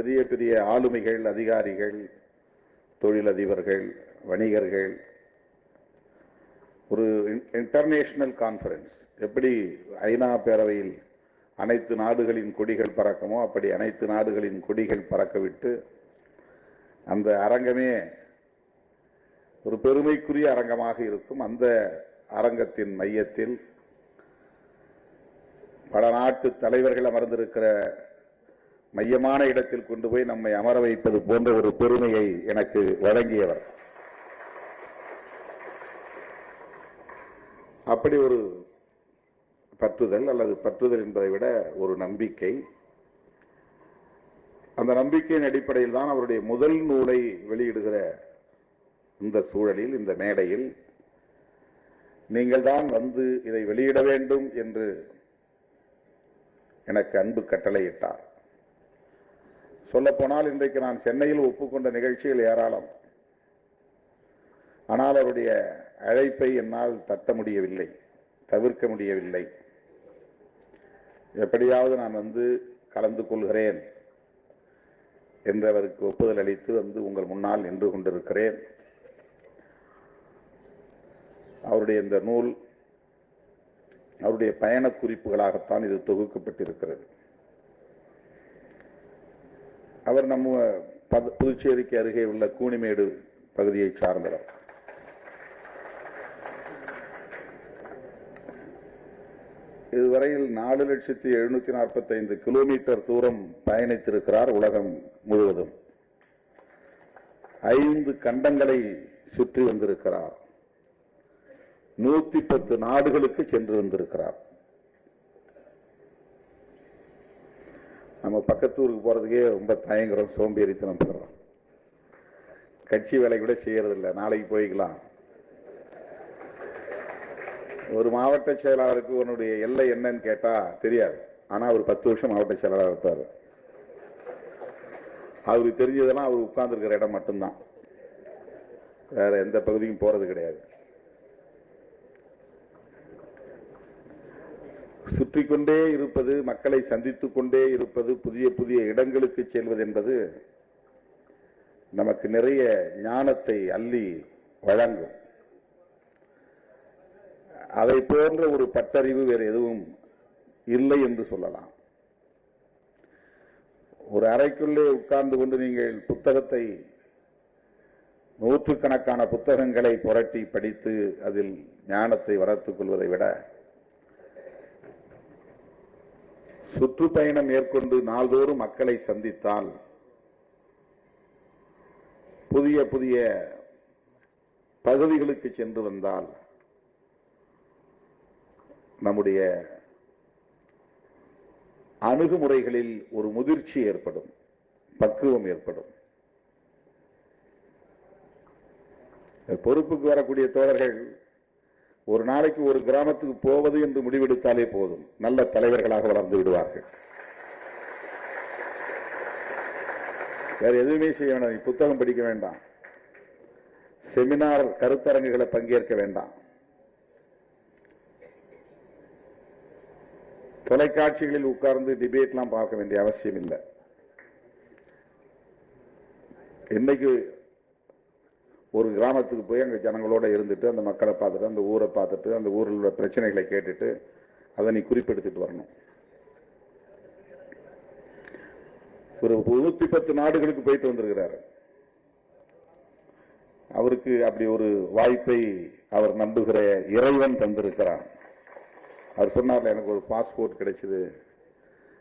பெரிய பெரிய ஆளுமைகள் அதிகாரிகள் தொழிலதிபர்கள் வணிகர்கள். ஒரு இன்டர்நேஷனல் கான்ஃபரன்ஸ் எப்படி ஐநா பேரவையில் அனைத்து நாடுகளின் கொடிகள் பறக்கமோ அப்படி அனைத்து நாடுகளின் கொடிகள் பறக்கவிட்டு அந்த அரங்கமே ஒரு பெருமைக்குரிய அரங்கமாக இருக்கும். அந்த அரங்கத்தின் மையத்தில் பல நாட்டு தலைவர்கள் அமர்ந்திருக்கிற மையமான இடத்தில் கொண்டு போய் நம்மை அமர வைப்பது போன்ற ஒரு பெருமையை எனக்கு வழங்கியவர். அப்படி ஒரு பற்றுதல் அல்லது பற்றுதல் என்பதை விட ஒரு நம்பிக்கை. அந்த நம்பிக்கையின் அடிப்படையில் தான் அவருடைய முதல் நூலை வெளியிடுகிற இந்த சூழலில் இந்த மேடையில் நீங்கள் தான் வந்து இதை வெளியிட வேண்டும் என்று எனக்கு அன்பு கட்டளையிட்டார். சொல்லப்போனால் இன்றைக்கு நான் சென்னையில் ஒப்புக்கொண்ட நிகழ்ச்சிகள் ஏராளம். ஆனால் அவருடைய அழைப்பை என்னால் தட்ட முடியவில்லை தவிர்க்க முடியவில்லை. எப்படியாவது நான் வந்து கலந்து கொள்கிறேன் என்றவருக்கு ஒப்புதல் அளித்து வந்து உங்கள் முன்னால் நின்று கொண்டிருக்கிறேன். அவருடைய இந்த நூல் அவருடைய பயண குறிப்புகளாகத்தான் இது தொகுக்கப்பட்டிருக்கிறது. அவர் நம்ம புதுச்சேரிக்கு அருகே உள்ள கூனிமேடு பகுதியை சார்ந்தவர். இதுவரையில் நாலு லட்சத்தி எழுநூத்தி நாற்பத்தி ஐந்து கிலோமீட்டர் தூரம் பயணித்திருக்கிறார் உலகம் முழுவதும். ஐந்து கண்டங்களை சுற்றி வந்திருக்கிறார். நூத்தி பத்து நாடுகளுக்கு சென்று வந்திருக்கிறார். நம்ம பக்கத்து ஊருக்கு போறதுக்கே ரொம்ப தயங்குறோம் சோம்பேறித்தனம் பண்றோம். கட்சி வேலை கூட செய்யறது இல்ல நாளைக்கு போய்க்கலாம். ஒரு மாவட்ட செயலாளருக்கு உன்னுடைய எல்லை என்னன்னு கேட்டா தெரியாது. ஆனா அவர் பத்து வருஷம் மாவட்ட செயலாளர் இருப்பார். அவருக்கு தெரிஞ்சதெல்லாம் அவர் உட்கார்ந்துருக்கிற இடம் மட்டும்தான். வேற எந்த பகுதிக்கும் போறது கிடையாது. சுற்றி கொண்டே இருப்பது மக்களை சந்தித்துக் கொண்டே இருப்பது புதிய புதிய இடங்களுக்கு செல்வது என்பது நமக்கு நிறைய ஞானத்தை அள்ளி வழங்கும். அதை போன்ற ஒரு பட்டறிவு வேறு எதுவும் இல்லை என்று சொல்லலாம். ஒரு அறைக்குள்ளே உட்கார்ந்து கொண்டு நீங்கள் புத்தகத்தை நூற்றுக்கணக்கான புத்தகங்களை புரட்டி படித்து அதில் ஞானத்தை வளர்த்துக் கொள்வதை விட சுற்றுப்பயணம் மேற்கொண்டு நாள்தோறும் மக்களை சந்தித்தால் புதிய புதிய பகுதிகளுக்கு சென்று வந்தால் நம்முடைய அணுகுமுறைகளில் ஒரு முதிர்ச்சி ஏற்படும் பக்குவம் ஏற்படும். பொறுப்புக்கு வரக்கூடிய தோழர்கள் ஒரு நாளைக்கு ஒரு கிராமத்துக்கு போவது என்று முடிவெடுத்தாலே போதும். நல்ல தலைவர்களாக வளர்ந்து விடுவார்கள். வேற எதுவுமே செய்ய வேண்டாம். நீ புத்தகம் படிக்க வேண்டாம். செமினார் கருத்தரங்குகளை பங்கேற்க வேண்டாம். தொலைக்காட்சிகளில் உட்கார்ந்து டிபேட்லாம் பார்க்க வேண்டிய அவசியம் இல்லை இன்னைக்கு ஒரு கிராமத்துக்கு போய் அங்கே ஜனங்களோட இருந்துட்டு அந்த மக்களை பார்த்துட்டு அந்த ஊரை பார்த்துட்டு அந்த ஊரில் உள்ள பிரச்சனைகளை கேட்டுட்டு அதை நீ குறிப்பெடுத்துட்டு வரணும். ஒரு நூத்தி பத்து நாடுகளுக்கு போயிட்டு வந்திருக்கிறாரு. அவருக்கு அப்படி ஒரு வாய்ப்பை அவர் நம்புகிற இறைவன் தந்திருக்கிறார். அவர் சொன்னார்ல எனக்கு ஒரு பாஸ்போர்ட் கிடைச்சது.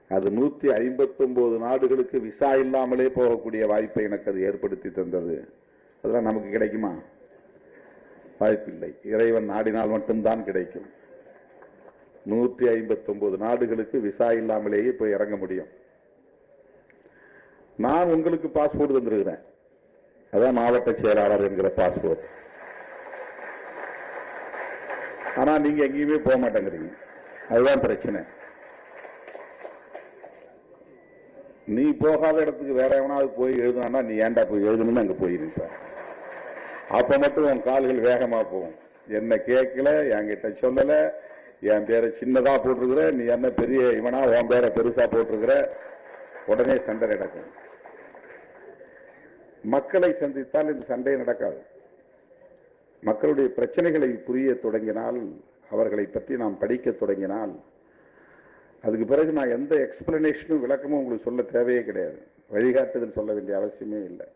அது நூத்தி ஐம்பத்தி ஒன்பது நாடுகளுக்கு விசா இல்லாமலே போகக்கூடிய வாய்ப்பை எனக்கு அது ஏற்படுத்தி தந்தது. அதெல்லாம் நமக்கு கிடைக்குமா? வாய்ப்பில்லை. இறைவன் நாடினால் மட்டும்தான் கிடைக்கும். நூத்தி ஐம்பத்தி ஒன்பது நாடுகளுக்கு விசா இல்லாமலேயே போய் இறங்க முடியும். நான் உங்களுக்கு பாஸ்போர்ட் தந்திருக்கிறேன். அதான் மாவட்ட செயலாளர் என்கிற பாஸ்போர்ட். ஆனா நீங்க எங்கேயுமே போக மாட்டேங்கிறீங்க. அதுதான் பிரச்சனை. நீ போகாத இடத்துக்கு வேற எவனாவது போய் எழுதுனா நீ ஏன்டா போய் எழுதணும்னு அங்க போயிருப்ப அப்ப மட்டும் உன் கால்கள் வேகமா போகும். என்ன கேட்கல என்கிட்ட சொல்லல என் பேரை சின்னதா போட்டிருக்கிற நீ என்ன பெரிய இவனா உன் பேரை பெருசா போட்டிருக்கிற உடனே சண்டை நடக்கும். மக்களை சந்தித்தால் இந்த சண்டை நடக்காது. மக்களுடைய பிரச்சனைகளை புரிய தொடங்கினால் அவர்களை பற்றி நாம் படிக்க தொடங்கினால் அதுக்கு பிறகு நான் எந்த எக்ஸ்பிளனேஷனும் விளக்கமும் உங்களுக்கு சொல்ல தேவையே கிடையாது. வழிகாட்டுதல் சொல்ல வேண்டிய அவசியமே இல்லை.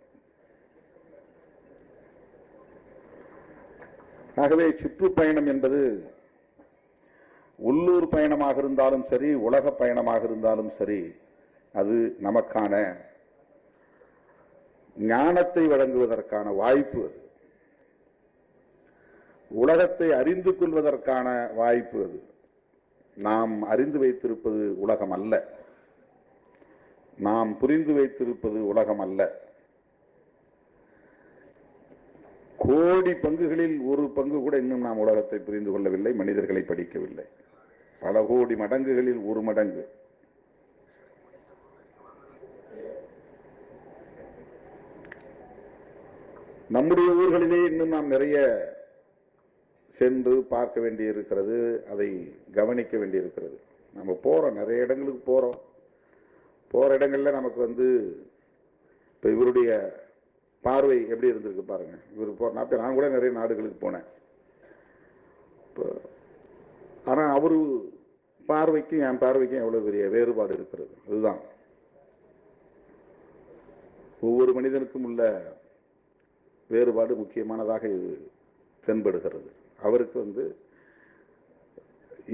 ஆகவே சுற்றுப்பயணம் என்பது உள்ளூர் பயணமாக இருந்தாலும் சரி உலக பயணமாக இருந்தாலும் சரி அது நமக்கான ஞானத்தை வழங்குவதற்கான வாய்ப்பு அது. உலகத்தை அறிந்து கொள்வதற்கான வாய்ப்பு அது. நாம் அறிந்து வைத்திருப்பது உலகம் அல்ல நாம் புரிந்து வைத்திருப்பது உலகம் அல்ல கோடி பங்குகளில் ஒரு பங்கு கூட இன்னும் நாம் உலகத்தை புரிந்து கொள்ளவில்லை மனிதர்களை படிக்கவில்லை. பல கோடி மடங்குகளில் ஒரு மடங்கு. நம்முடைய ஊர்களிலே இன்னும் நாம் நிறைய சென்று பார்க்க வேண்டியிருக்கிறது அதை கவனிக்க வேண்டியிருக்கிறது. நம்ம போறோம் நிறைய இடங்களுக்கு போறோம். போற இடங்கள்ல நமக்கு வந்து இப்ப இவருடைய பார்வை எப்படி இருந்திருக்கு பாருங்க. இவர் போ நான் நான் கூட நிறைய நாடுகளுக்கு போனேன். இப்போ ஆனால் அவரு பார்வைக்கும் என் பார்வைக்கும் எவ்வளோ பெரிய வேறுபாடு இருக்கிறது. அதுதான். ஒவ்வொரு மனிதனுக்கும் உள்ள வேறுபாடு முக்கியமானதாக இது தென்படுகிறது. அவருக்கு வந்து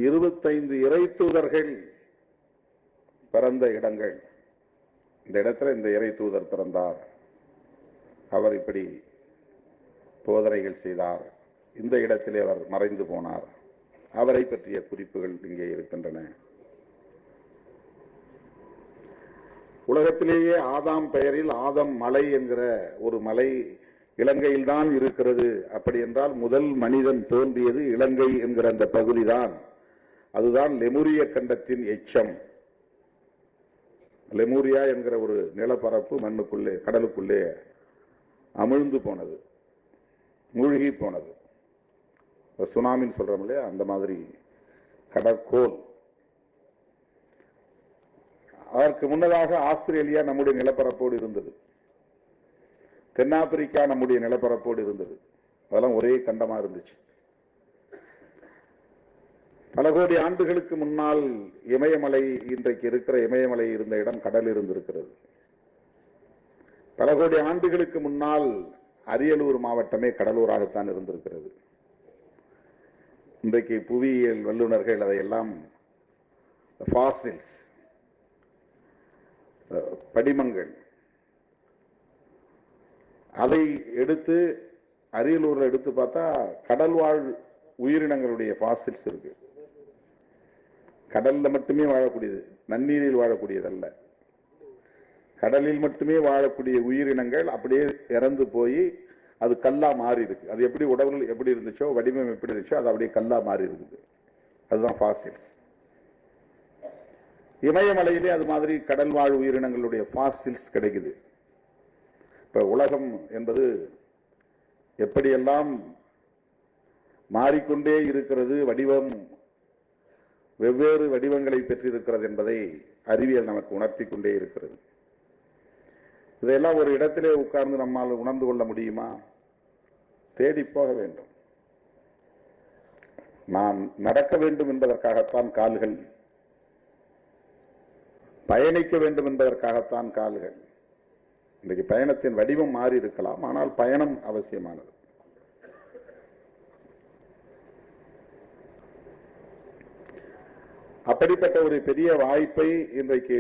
இருபத்தைந்து இறை தூதர்கள் பிறந்த இடங்கள். இந்த இடத்துல இந்த இறை தூதர் பிறந்தார். அவர் இப்படி போதனைகள் செய்தார். இந்த இடத்திலே அவர் மறைந்து போனார். அவரை பற்றிய குறிப்புகள் இங்கே இருக்கின்றன. உலகத்திலேயே ஆதாம் பெயரில் ஆதம் மலை என்கிற ஒரு மலை இலங்கையில் தான் இருக்கிறது. அப்படி என்றால் முதல் மனிதன் தோன்றியது இலங்கை என்கிற அந்த பகுதிதான். அதுதான் லெமுரிய கண்டத்தின் எச்சம். லெமூரியா என்கிற ஒரு நிலப்பரப்பு மண்ணுக்குள்ளே கடலுக்குள்ளே அமிழ்ந்து போனது மூழ்கி போனது. சுனாமின்னு சொல்றோம் இல்லையா? அந்த மாதிரி கடற்கோள். அதற்கு முன்னதாக ஆஸ்திரேலியா நம்முடைய நிலப்பரப்போடு இருந்தது. தென்னாப்பிரிக்கா நம்முடைய நிலப்பரப்போடு இருந்தது. அதெல்லாம் ஒரே கண்டமா இருந்துச்சு. பல கோடி ஆண்டுகளுக்கு முன்னால் இமயமலை இன்றைக்கு இருக்கிற இமயமலை இருந்த இடம் கடல் இருந்திருக்கிறது. பல கோடி ஆண்டுகளுக்கு முன்னால் அரியலூர் மாவட்டமே கடலூராகத்தான் இருந்திருக்கிறது. இன்றைக்கு புவியியல் வல்லுநர்கள் அதையெல்லாம் ஃபாசில்ஸ் படிமங்கள் அதை எடுத்து அரியலூரில் எடுத்து பார்த்தா கடல்வாழ் உயிரினங்களுடைய ஃபாசில்ஸ் இருக்கு. கடல்ல மட்டுமே வாழக்கூடியது நன்னீரில் வாழக்கூடியதல்ல. கடலில் மட்டுமே வாழக்கூடிய உயிரினங்கள் அப்படியே இறந்து போய் அது கல்லா மாறி இருக்கு அது எப்படி உடவுகள் எப்படி இருந்துச்சோ வடிவம் எப்படி இருந்துச்சோ அது அப்படியே கல்லா மாறி இருக்குது அதுதான் ஃபாசில்ஸ் இமயமலையிலே அது மாதிரி கடல் வாழ் உயிரினங்களுடைய ஃபாசில்ஸ் கிடைக்குது. இப்ப உலகம் என்பது எப்படியெல்லாம் மாறிக்கொண்டே இருக்கிறது வடிவம் வெவ்வேறு வடிவங்களை பெற்றிருக்கிறது என்பதை அறிவியல் நமக்கு உணர்த்தி கொண்டே இருக்கிறது. இதையெல்லாம் ஒரு இடத்திலே உட்கார்ந்து நம்மால் உணர்ந்து கொள்ள முடியுமா? தேடி போக வேண்டும். நாம் நடக்க வேண்டும் என்பதற்காகத்தான் கால்கள். பயணிக்க வேண்டும் என்பதற்காகத்தான் கால்கள். இன்றைக்கு பயணத்தின் வடிவம் மாறி இருக்கலாம் ஆனால் பயணம் அவசியமானது. அப்படிப்பட்ட ஒரு பெரிய வாய்ப்பை இன்றைக்கு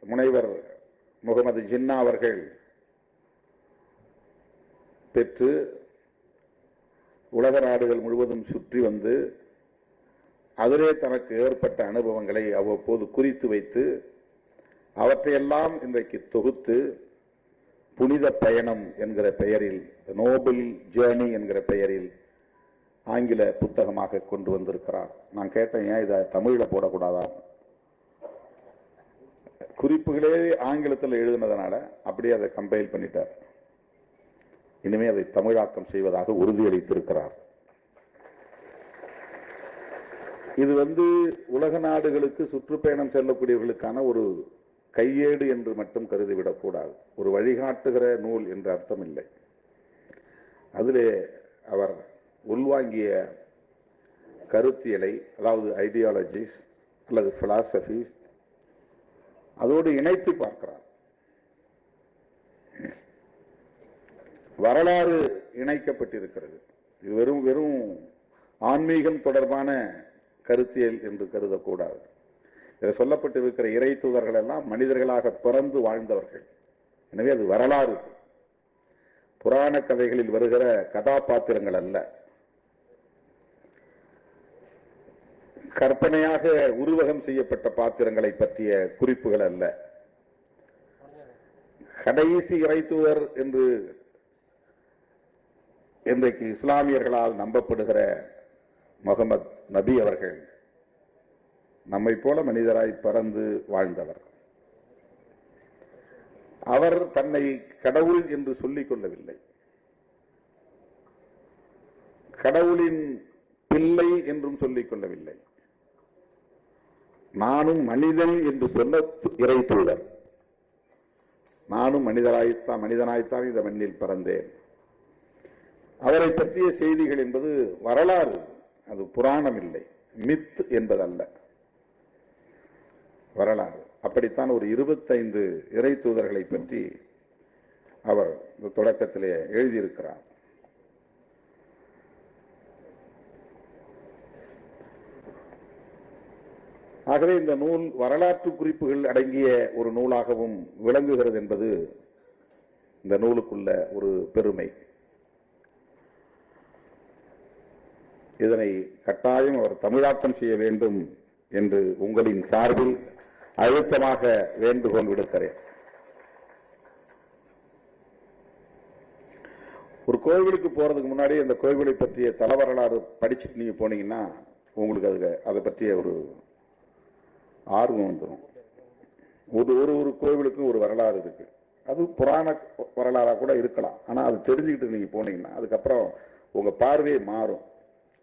முனைவர் முகமது ஜின்னா அவர்கள் பெற்று உலக நாடுகள் முழுவதும் சுற்றி வந்து அதிலே தனக்கு ஏற்பட்ட அனுபவங்களை அவ்வப்போது குறித்து வைத்து அவற்றையெல்லாம் இன்றைக்கு தொகுத்து புனித பயணம் என்கிற பெயரில் நோபல் ஜேர்னி என்கிற பெயரில் ஆங்கில புத்தகமாக கொண்டு வந்திருக்கிறார். நான் கேட்டேன் ஏன் இதை தமிழில் போடக்கூடாதா? குறிப்புகளே ஆங்கிலத்தில் எழுதினதுனால அப்படியே அதை கம்பைல் பண்ணிட்டார். இனிமே அதை தமிழாக்கம் செய்வதாக உறுதியளித்திருக்கிறார். இது வந்து உலக நாடுகளுக்கு சுற்றுப்பயணம் செல்லக்கூடியவர்களுக்கான ஒரு கையேடு என்று மட்டும் கருதிவிடக்கூடாது. ஒரு வழிகாட்டுகிற நூல் என்று அர்த்தம் இல்லை. அதிலே அவர் உள்வாங்கிய கருத்தியலை அதாவது ஐடியாலஜிஸ் அல்லது பிலாசபிஸ் அதோடு இணைத்து பார்க்கிறார். வரலாறு இணைக்கப்பட்டிருக்கிறது. இது வெறும் வெறும் ஆன்மீகம் தொடர்பான கருத்தியல் என்று கருதக்கூடாது. இதில் சொல்லப்பட்டிருக்கிற இறை தூதர்கள் எல்லாம் மனிதர்களாக பிறந்து வாழ்ந்தவர்கள். எனவே அது வரலாறு. புராண கதைகளில் வருகிற கதாபாத்திரங்கள் அல்ல. கற்பனையாக உருவகம் செய்யப்பட்ட பாத்திரங்களை பற்றிய குறிப்புகள் அல்ல. கடைசி இறைத்துவர் என்று இன்றைக்கு இஸ்லாமியர்களால் நம்பப்படுகிற முகமது நபி அவர்கள் நம்மை போல மனிதராய் பறந்து வாழ்ந்தவர். அவர் தன்னை கடவுள் என்று சொல்லிக் கொள்ளவில்லை. கடவுளின் பிள்ளை என்றும் சொல்லிக் கொள்ளவில்லை. நானும் மனிதன் என்று சொன்ன இறை தூதர் நானும் மனிதராய்த்தான் மனிதனாய்த்தான் இந்த மண்ணில் பிறந்தேன். அவரை பற்றிய செய்திகள் என்பது வரலாறு. அது புராணம் இல்லை மித் என்பதல்ல. வரலாறு. அப்படித்தான் ஒரு இருபத்தைந்து இறை தூதர்களை பற்றி அவர் இந்த தொடக்கத்திலே எழுதியிருக்கிறார். ஆகவே இந்த நூல் வரலாற்று குறிப்புகள் அடங்கிய ஒரு நூலாகவும் விளங்குகிறது என்பது இந்த நூலுக்குள்ள ஒரு பெருமை. இதனை கட்டாயம் அவர் தமிழாக்கம் செய்ய வேண்டும் என்று உங்களின் சார்பில் அழுத்தமாக வேண்டுகோள் விடுக்கிறேன். ஒரு கோவிலுக்கு போறதுக்கு முன்னாடி அந்த கோவிலை பற்றிய தலவரலாறு படிச்சுட்டு நீங்க போனீங்கன்னா உங்களுக்கு அதுக்கு அதை பற்றிய ஒரு ஆர்வம் வந்துடும் ஒரு ஒரு ஒரு கோவிலுக்கும் ஒரு வரலாறு இருக்கு. அது புராண வரலாறா கூட இருக்கலாம். ஆனா அது தெரிஞ்சுக்கிட்டு நீங்க போனீங்கன்னா அதுக்கப்புறம் உங்க பார்வையே மாறும்.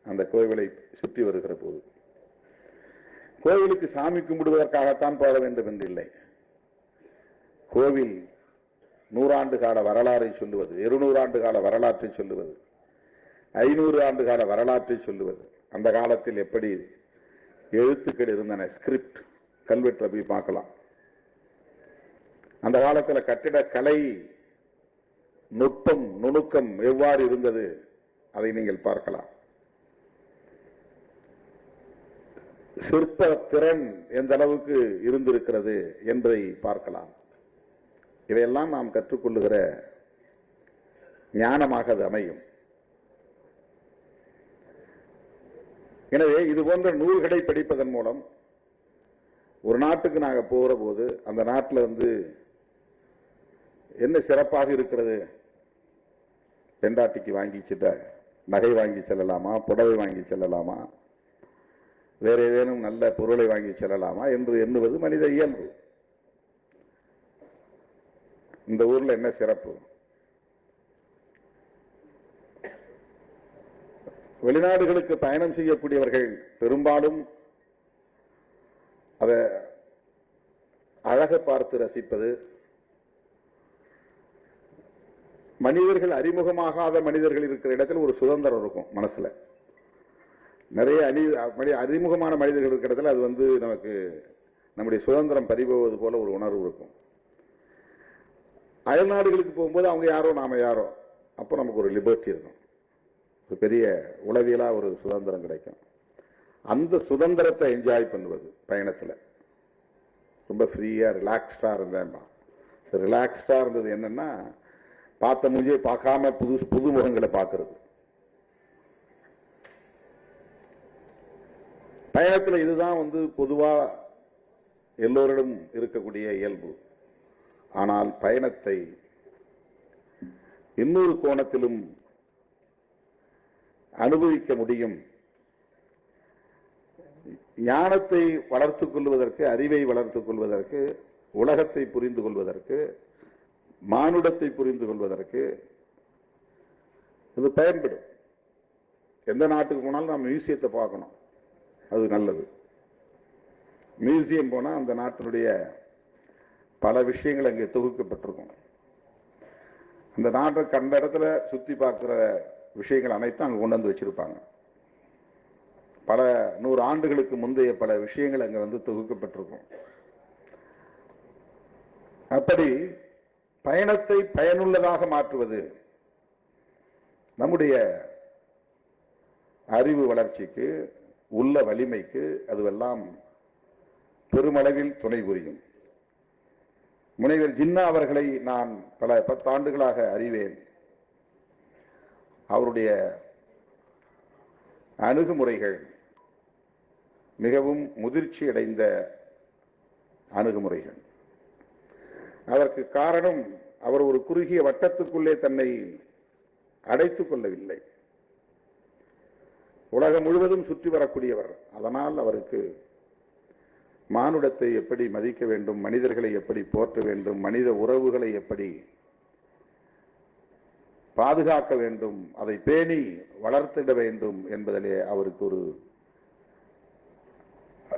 அந்த கோவிலை சுற்றி வருகிற போது. கோவிலுக்கு சாமி கும்பிடுவதற்காகத்தான் போக வேண்டும் என்று இல்லை. கோவில் நூறாண்டு கால வரலாறை சொல்லுவது இருநூறு ஆண்டு கால வரலாற்றை சொல்லுவது ஐநூறு ஆண்டு கால வரலாற்றை சொல்லுவது அந்த காலத்தில் எப்படி எழுத்துக்கள் இருந்தன ஸ்கிரிப்ட் கல்வெட்டில் போய் பார்க்கலாம். அந்த காலத்தில் கட்டிட கலை நுட்பம் நுணுக்கம் எவ்வாறு இருந்தது அதை நீங்கள் பார்க்கலாம். சிற்ப திறன் எந்த அளவுக்கு இருந்திருக்கிறது என்பதை பார்க்கலாம். இவையெல்லாம் நாம் கற்றுக்கொள்ளுகிற ஞானமாக அது அமையும். எனவே இது போன்ற நூல்களை படிப்பதன் மூலம் ஒரு நாட்டுக்கு நாங்கள் போகிற போது அந்த நாட்டில் வந்து என்ன சிறப்பாக இருக்கிறது? பெண்டாட்டிக்கு வாங்கிச்சிட்ட நகை வாங்கி செல்லலாமா? புடவை வாங்கி செல்லலாமா? வேற ஏதேனும் நல்ல பொருளை வாங்கி செல்லலாமா என்று எண்ணுவது மனித இயல்பு. இந்த ஊரில் என்ன சிறப்பு? வெளிநாடுகளுக்கு பயணம் செய்யக்கூடியவர்கள் பெரும்பாலும் அதை அழக பார்த்து ரசிப்பது மனிதர்கள் அறிமுகமாகாத மனிதர்கள் இருக்கிற இடத்துல ஒரு சுதந்திரம் இருக்கும் மனசுல. நிறைய அணி அறிமுகமான மனிதர்கள் இருக்கிற இடத்துல அது வந்து நமக்கு நம்முடைய சுதந்திரம் பறிபோவது போல ஒரு உணர்வு இருக்கும். அயல்நாடுகளுக்கு போகும்போது அவங்க யாரோ நாம யாரோ அப்போ நமக்கு ஒரு லிபர்ட்டி இருக்கும். பெரிய உளவியலாக ஒரு சுதந்திரம் கிடைக்கும். அந்த சுதந்திரத்தை என்ஜாய் பண்ணுவது பயணத்தில். ரொம்ப ஃப்ரீயா ரிலாக்ஸ்டாக இருந்தேன்பா ரிலாக்ஸ்டாக இருந்தது என்னன்னா பார்த்த மூஞ்சியை பார்க்காம புது புது முகங்களை பார்க்கறது. பயணத்தில் இதுதான் வந்து பொதுவாக எல்லோரிடம் இருக்கக்கூடிய இயல்பு. ஆனால் பயணத்தை இன்னொரு கோணத்திலும் அனுபவிக்க முடியும். ஞானத்தை வளர்த்துக் கொள்வதற்கு அறிவை வளர்த்துக் கொள்வதற்கு உலகத்தை புரிந்து கொள்வதற்கு மானுடத்தை புரிந்து கொள்வதற்கு இது பயன்படும். எந்த நாட்டுக்கு போனாலும் நாம் மியூசியத்தை பார்க்கணும். அது நல்லது. மியூசியம் போனால் அந்த நாட்டினுடைய பல விஷயங்கள் அங்கே தொகுக்கப்பட்டிருக்கும். அந்த நாட்டை கண்ட இடத்துல சுற்றி பார்க்குற விஷயங்கள் அனைத்தும் அங்கே கொண்டு வந்து வச்சிருப்பாங்க. பல நூறு ஆண்டுகளுக்கு முந்தைய பல விஷயங்கள் அங்க வந்து தொகுக்கப்பட்டிருக்கும். அப்படி பயணத்தை பயனுள்ளதாக மாற்றுவது நம்முடைய அறிவு வளர்ச்சிக்கு உள்ள வலிமைக்கு அதுவெல்லாம் பெருமளவில் துணை புரியும். முனைவர் ஜின்னா அவர்களை நான் பல பத்தாண்டுகளாக அறிவேன். அவருடைய அணுகுமுறைகள் மிகவும் முதிர்ச்சி அடைந்த அணுகுமுறைகள். அதற்கு காரணம் அவர் ஒரு குறுகிய வட்டத்துக்குள்ளே தன்னை அடைத்துக் கொள்ளவில்லை. உலகம் முழுவதும் சுற்றி வரக்கூடியவர். அதனால் அவருக்கு மானுடத்தை எப்படி மதிக்க வேண்டும் மனிதர்களை எப்படி போற்ற வேண்டும் மனித உறவுகளை எப்படி பாதுகாக்க வேண்டும் அதை பேணி வளர்த்திட வேண்டும் என்பதிலே அவருக்கு ஒரு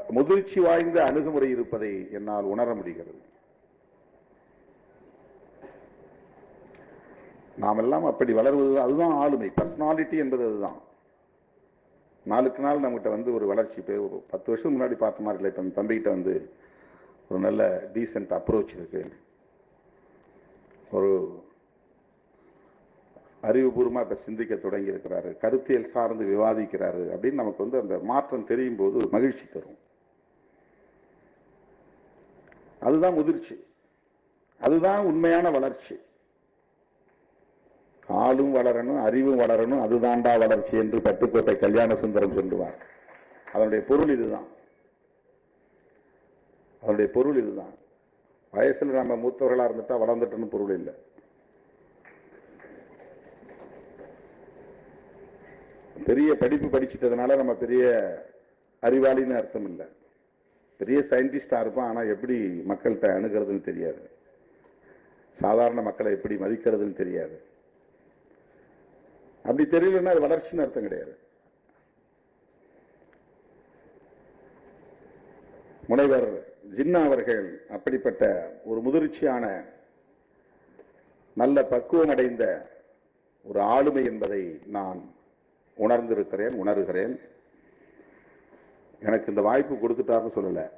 முதிர்ச்சி வாய்ந்த அணுகுமுறை இருப்பதை என்னால் உணர முடிகிறது. நாம் எல்லாம் அப்படி வளர்வது அதுதான் ஆளுமை. பர்சனாலிட்டி என்பது அதுதான். நாளுக்கு நாள் நம்மகிட்ட வந்து ஒரு வளர்ச்சி பத்து வருஷத்துக்கு முன்னாடி பார்த்த மாதிரி இல்லை. இப்போ தம்பிக்கிட்ட வந்து ஒரு நல்ல டீசென்ட் அப்ரோச் இருக்கு. ஒரு அறிவுபூர்வமாக இப்போ சிந்திக்க தொடங்கி இருக்கிறாரு கருத்தியல் சார்ந்து விவாதிக்கிறாரு அப்படின்னு நமக்கு வந்து அந்த மாற்றம் தெரியும் போது மகிழ்ச்சி தரும். அதுதான் முதிர்ச்சி. அதுதான் உண்மையான வளர்ச்சி. ஆளும் வளரணும் அறிவும் வளரணும் அதுதான்டா வளர்ச்சி என்று பட்டுக்கோட்டை கல்யாண சுந்தரம் சொல்லுவார். அதனுடைய பொருள் இதுதான். அதனுடைய பொருள் இதுதான். வயசுல நம்ம மூத்தவர்களா இருந்துட்டா வளர்ந்துட்டோன்னு பொருள் இல்லை. பெரிய படிப்பு படிச்சிட்டதுனால நம்ம பெரிய அறிவாளின்னு அர்த்தம் இல்லை பெரிய சயின்டிஸ்டா இருப்பான் ஆனா எப்படி மக்கள்கிட்ட அணுகிறதுன்னு தெரியாது. சாதாரண மக்களை எப்படி மதிக்கிறதுன்னு தெரியாது. அப்படி தெரியலன்னா அது வளர்ச்சின்னு அர்த்தம் கிடையாது. முனைவர் ஜின்னா அவர்கள் அப்படிப்பட்ட ஒரு முதிர்ச்சியான நல்ல பக்குவம் அடைந்த ஒரு ஆளுமை என்பதை நான் உணர்ந்திருக்கிறேன் உணர்கிறேன். எனக்கு இந்த வாய்ப்பு கொடுத்துட்டாருன்னு சொல்லலை.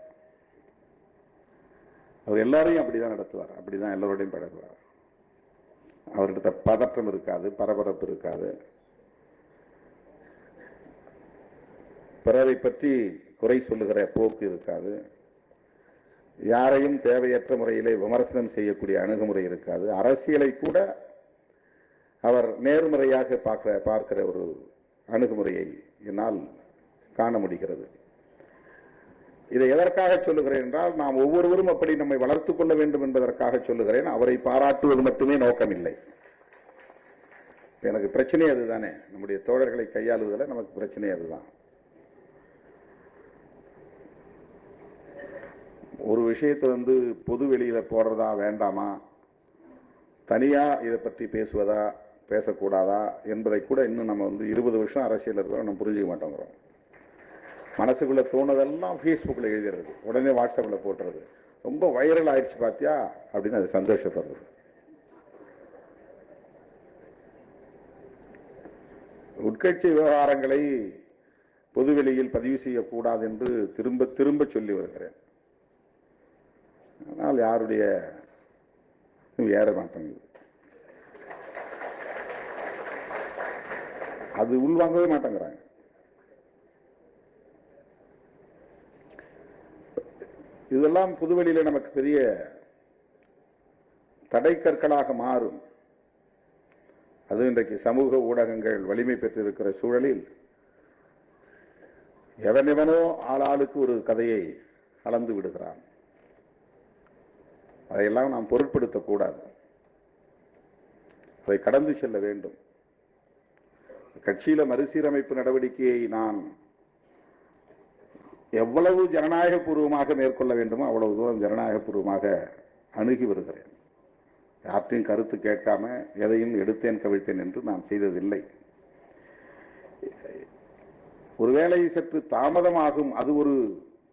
அவர் எல்லாரையும் அப்படிதான் நடத்துவார். அப்படிதான் எல்லோரோடையும் பழகுவார். அவர்கிட்ட பதற்றம் இருக்காது பரபரப்பு இருக்காது. பிறரை பற்றி குறை சொல்லுகிற போக்கு இருக்காது. யாரையும் தேவையற்ற முறையிலே விமர்சனம் செய்யக்கூடிய அணுகுமுறை இருக்காது. அரசியலை கூட அவர் நேர்முறையாக பார்க்கிற பார்க்கிற ஒரு அணுகுமுறையை என்னால் காண முடிகிறது. இதை எதற்காக சொல்லுகிறேன் என்றால் நாம் ஒவ்வொருவரும் அப்படி நம்மை வளர்த்துக் கொள்ள வேண்டும் என்பதற்காக சொல்லுகிறேன். அவரை பாராட்டுவது மட்டுமே நோக்கமில்லை. எனக்கு பிரச்சனை அதுதானே. நம்முடைய தோழர்களை கையாளுவதில் நமக்கு பிரச்சனை அதுதான். ஒரு விஷயத்தை வந்து பொது வெளியில போடுறதா வேண்டாமா? தனியா இதை பற்றி பேசுவதா? பேசக்கூடாதா என்பதை கூட இன்னும் நம்ம வந்து இருபது வருஷம் அரசியல் இருக்கிறோம் நம்ம புரிஞ்சுக்க மாட்டோங்கிறோம். மனசுக்குள்ளே தோணுதெல்லாம் ஃபேஸ்புக்கில் எழுதிடுறது உடனே வாட்ஸ்அப்பில் போட்டுறது. ரொம்ப வைரல் ஆயிடுச்சு பார்த்தியா அப்படின்னு அது சந்தோஷப்படுறது உட்கட்சி விவகாரங்களை பொதுவெளியில் பதிவு செய்யக்கூடாது என்று திரும்ப திரும்ப சொல்லி வருகிறேன். ஆனால் யாருடைய ஏற மாட்டேங்குது அது உள்வாங்கவே மாட்டேங்கிறாங்க. இதெல்லாம் புதுவெளியில நமக்கு பெரிய தடைக்கற்களாக மாறும். அது இன்றைக்கு சமூக ஊடகங்கள் வலிமை பெற்றிருக்கிற சூழலில் எவனெவனோ ஆளாளுக்கு ஒரு கதையை அளந்து விடுகிறான். அதையெல்லாம் நாம் பொருட்படுத்தக்கூடாது. அதை கடந்து செல்ல வேண்டும். கட்சியில மறுசீரமைப்பு நடவடிக்கையை நான் எவ்வளவு ஜனநாயக பூர்வமாக மேற்கொள்ள வேண்டுமோ அவ்வளவு தூரம் ஜனநாயக பூர்வமாக அணுகி வருகிறேன். யார்ட்டையும் கருத்து கேட்காம எதையும் எடுத்தேன் கவிழ்த்தேன் என்று நான் செய்ததில்லை. ஒருவேளை சற்று தாமதமாகும் அது ஒரு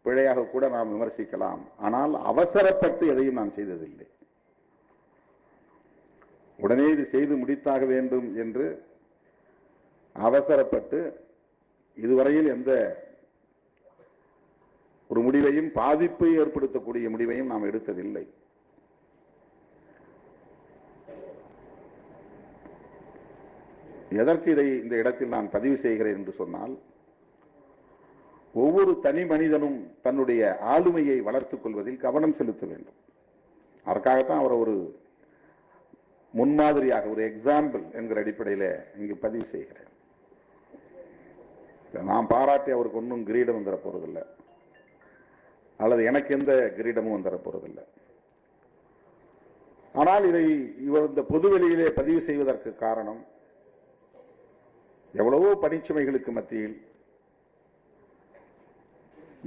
பிழையாக கூட நாம் விமர்சிக்கலாம். ஆனால் அவசரப்பட்டு எதையும் நான் செய்ததில்லை. உடனே இது செய்து முடித்தாக வேண்டும் என்று அவசரப்பட்டு இதுவரையில் எந்த ஒரு முடிவையும் பாதிப்பை ஏற்படுத்தக்கூடிய முடிவையும் நாம் எடுத்ததில்லை. எதற்கு இதை இந்த இடத்தில் நான் பதிவு செய்கிறேன் என்று சொன்னால் ஒவ்வொரு தனி மனிதனும் தன்னுடைய ஆளுமையை வளர்த்துக் கொள்வதில் கவனம் செலுத்த வேண்டும். அதற்காகத்தான் அவர் ஒரு முன்மாதிரியாக ஒரு எக்ஸாம்பிள் என்கிற அடிப்படையில் இங்கு பதிவு செய்கிறேன். நான் பாராட்டி அவருக்கு ஒன்றும் கிரீடம் வந்துட போறதில்லை. அல்லது எனக்கு எந்த கிரீடமும் வந்துட போறதில்லை. ஆனால் இதை இவர் இந்த பொதுவெளியிலே பதிவு செய்வதற்கு காரணம் எவ்வளவோ பணிச்சுமைகளுக்கு மத்தியில்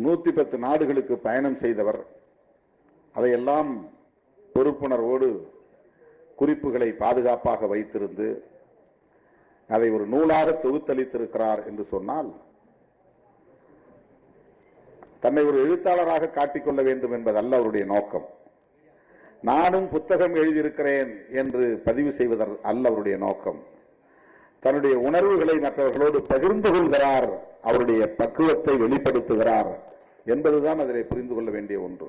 நூத்தி பத்து நாடுகளுக்கு பயணம் செய்தவர் அதையெல்லாம் பொறுப்புணர்வோடு குறிப்புகளை பாதுகாப்பாக வைத்திருந்து அதை ஒரு நூலாக தொகுத்தளித்திருக்கிறார் என்று சொன்னால் தன்னை ஒரு எழுத்தாளராக காட்டிக்கொள்ள வேண்டும் என்பதல்ல அவருடைய நோக்கம். நானும் புத்தகம் எழுதியிருக்கிறேன் என்று பதிவு செய்வதற்கு அல்ல அவருடைய நோக்கம். தன்னுடைய உணர்வுகளை மற்றவர்களோடு பகிர்ந்து கொள்கிறார் அவருடைய பக்குவத்தை வெளிப்படுத்துகிறார் என்பதுதான் அதில் புரிந்து கொள்ள வேண்டிய ஒன்று.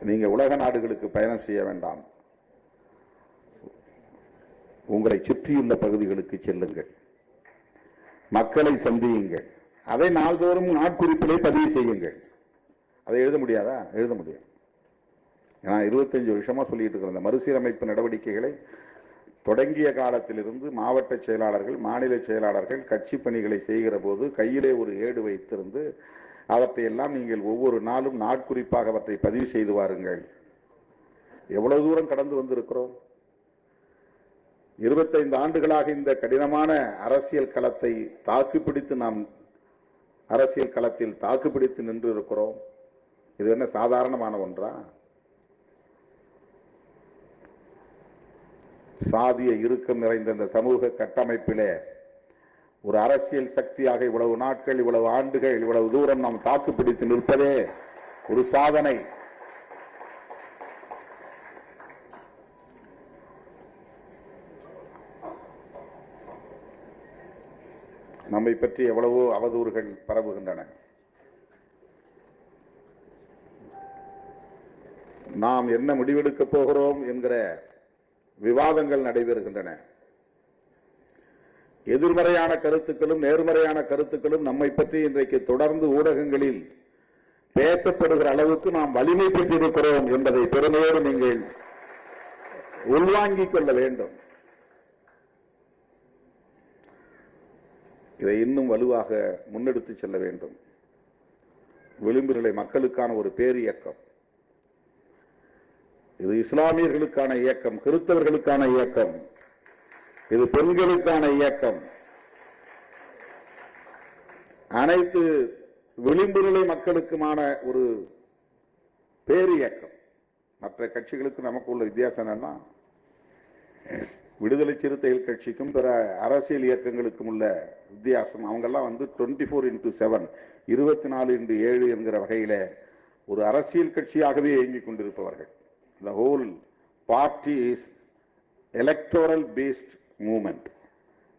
நீங்க உலக நாடுகளுக்கு பயணம் செய்ய வேண்டாம். உங்களை சுற்றியுள்ள பகுதிகளுக்கு செல்லுங்கள். மக்களை சந்தியுங்கள். அதை நாள்தோறும் நாட்குறிப்பிலே பதிவு செய்யுங்கள். அதை எழுத முடியாதா? எழுத முடியும் ஏன்னா இருபத்தஞ்சு வருஷமா சொல்லிட்டு இருக்கிற இந்த மறுசீரமைப்பு நடவடிக்கைகளை தொடங்கிய காலத்திலிருந்து மாவட்ட செயலாளர்கள் மாநில செயலாளர்கள் கட்சி பணிகளை செய்கிற போது கையிலே ஒரு ஏடு வைத்திருந்து அவற்றை எல்லாம் நீங்கள் ஒவ்வொரு நாளும் நாட்குறிப்பாக அவற்றை பதிவு செய்து வாருங்கள். எவ்வளவு தூரம் கடந்து வந்திருக்கிறோம்? இருபத்தைந்து ஆண்டுகளாக இந்த கடினமான அரசியல் களத்தை தாக்குப்பிடித்து நாம் அரசியல் களத்தில் தாக்குப்பிடித்து நின்று இருக்கிறோம் இது என்ன சாதாரணமான ஒன்றா? சாதிய இறுக்கம் நிறைந்த இந்த சமூக கட்டமைப்பிலே ஒரு அரசியல் சக்தியாக இவ்வளவு நாட்கள் இவ்வளவு ஆண்டுகள் இவ்வளவு தூரம் நாம் தாக்குப்பிடித்து நிற்பதே ஒரு சாதனை. நம்மை பற்றி எவ்வளவோ அவதூறுகள் பரவுகின்றன. நாம் என்ன முடிவெடுக்கப் போகிறோம் என்கிற விவாதங்கள் நடைபெறுகின்றன. எதிர்மறையான கருத்துக்களும் நேர்மறையான கருத்துக்களும் நம்மை பற்றி இன்றைக்கு தொடர்ந்து ஊடகங்களில் பேசப்படுகிற அளவுக்கு நாம் வலிமை பெற்றிருக்கிறோம் என்பதை பெருமையோடு நீங்கள் உள்வாங்கிக் கொள்ள வேண்டும். இதை இன்னும் வலுவாக முன்னெடுத்து செல்ல வேண்டும். விளிம்பு நிலை மக்களுக்கான ஒரு பேர் இயக்கம். இது இஸ்லாமியர்களுக்கான இயக்கம் கிறிஸ்தவர்களுக்கான இயக்கம் இது பெண்களுக்கான இயக்கம். அனைத்து விளிம்பு நிலை மக்களுக்குமான ஒரு பேர் இயக்கம். மற்ற கட்சிகளுக்கு நமக்கு உள்ள வித்தியாசம் என்னன்னா விடுதலை சிறுத்தைகள் கட்சிக்கும் பிற அரசியல் இயக்கங்களுக்கும் உள்ள வித்தியாசம் அவங்கெல்லாம் வந்து டுவெண்ட்டி ஃபோர் இன்ட்டு செவன் இருபத்தி நாலு இன்ட்டு ஏழு என்கிற வகையில் ஒரு அரசியல் கட்சியாகவே இயங்கிக் கொண்டிருப்பவர்கள். The whole party is electoral based movement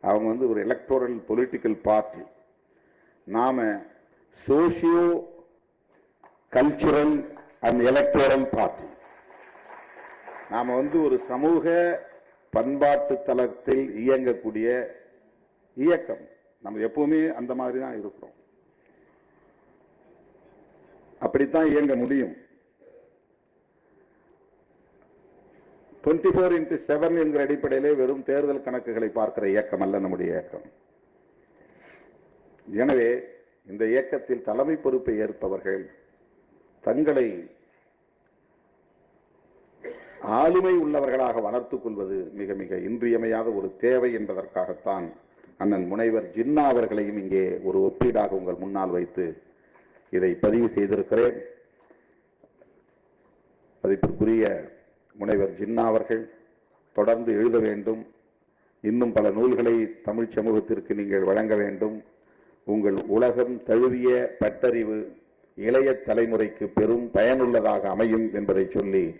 அவங்க வந்து ஒரு எலக்டோரல் பொலிட்டிக்கல் பார்ட்டி நாம socio cultural and electoral party நாம வந்து ஒரு சமூக பண்பாட்டு தளத்தில் இயங்கக்கூடிய இயக்கம். நம்ம எப்பவுமே அந்த மாதிரி தான் இருக்கிறோம். அப்படித்தான் இயங்க முடியும். டுவெண்ட்டி ஃபோர் இன்ட்டு செவன் என்கிற அடிப்படையிலே வெறும் தேர்தல் கணக்குகளை பார்க்கிற இயக்கம் அல்ல நம்முடைய இயக்கம். எனவே இந்த இயக்கத்தில் தலைமை பொறுப்பை ஏற்பவர்கள் தங்களை ஆளுமை உள்ளவர்களாக வளர்த்துக் கொள்வது மிக மிக இன்றியமையாத ஒரு தேவை என்பதற்காகத்தான் அண்ணன் முனைவர் ஜின்னா அவர்களையும் இங்கே ஒரு ஒப்பீடாக உங்கள் முன்னால் வைத்து இதை பதிவு செய்திருக்கிறேன். மதிப்பிற்குரிய முனைவர் ஜின்னா அவர்கள் தொடர்ந்து எழுத வேண்டும். இன்னும் பல நூல்களை தமிழ் சமூகத்திற்கு நீங்கள் வழங்க வேண்டும். உங்கள் உலகம் தழுவிய பட்டறிவு இளைய தலைமுறைக்கு பெரும் பயனுள்ளதாக அமையும் என்பதை சொல்லி